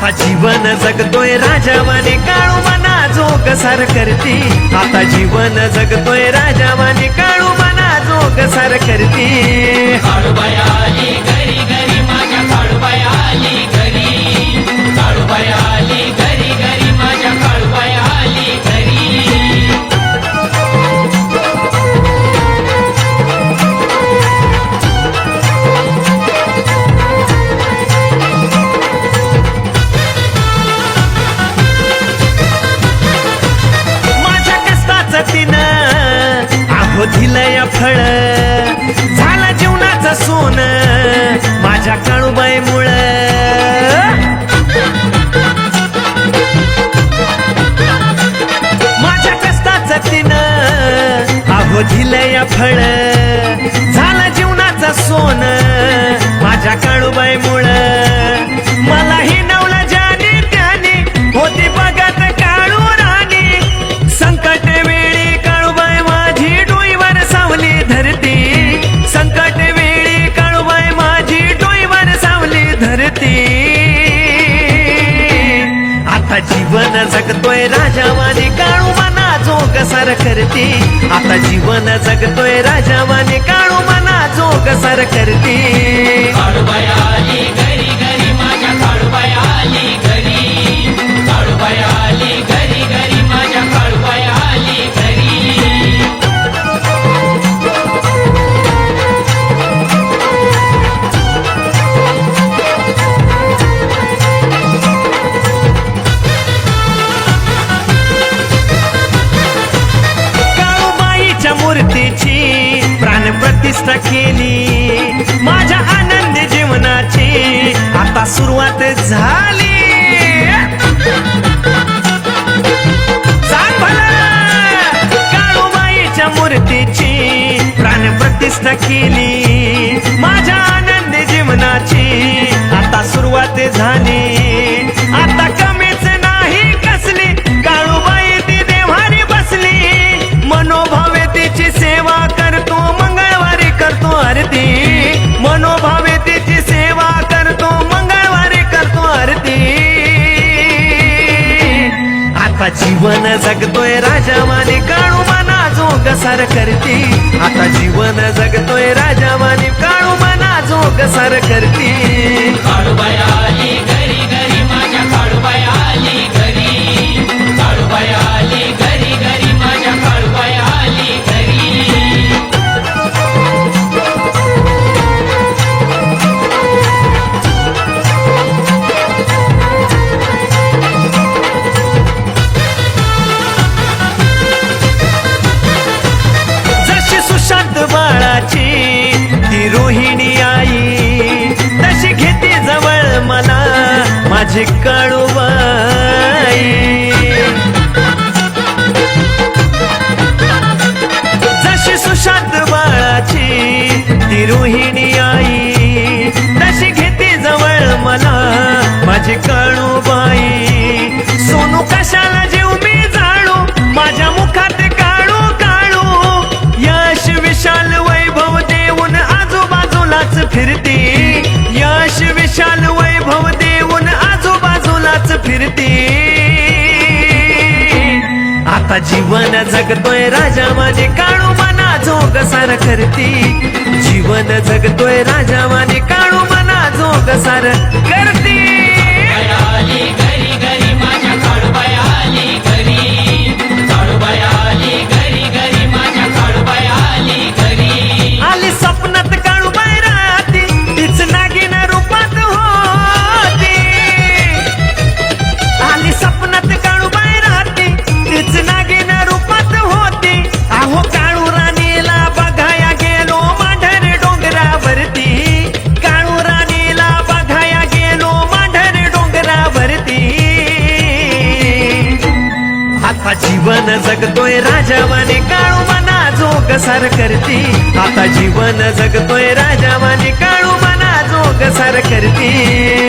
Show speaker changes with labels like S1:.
S1: आता जीवन जगतोय राजावाने काळू मना जोग सार करती. आता जीवन जगतोय राजावाने काळू मना जोग सार करती. फळ झालं जीवनाचं सोन माझ्या काळूबाई मुळ माझ्या कष्टाचं तिनं आहो या फळ झालं जीवनाचं सोन माझ्या काळूबाई मुळ मला जीवन जगतोय राजावाने काळू मना जोग सर करती. आता जीवन जगतोय राजावाने काळू मना जोग सर करती. मस्त केली माझ्या आनंद जीवनाची. आता सुरुवात झाली. काळूबाईच्या मूर्तीची प्राण प्रतिष्ठा केली. माझ्या आनंद जीवनाची आता सुरुवात झाली. जीवन जगतोय राजा माने काळू मना जोग सार करती. आता जीवन जगतोय राजावाने काळू मना जोग सार करती. माझी काळूबाई जशी सुशांत बाळाची ती रोहिणी आई तशी घेते जवळ मला माझी काळूबाई सोनू कशाला जीव मी जाणू माझ्या मुखात काळू काळू. यश विशाल वैभव देऊन आजूबाजूलाच फिरती. फिरते. आता जीवन जगतोय राजा माझे काळू मना जोग सार करते. जीवन जगतोय राजा माझे काळू मना जोग सार करते. आता जीवन जगतोय राजावाने काळू मना जोग सार करती. आता जीवन जगतोय राजावाने काळू मना जोग सार करती.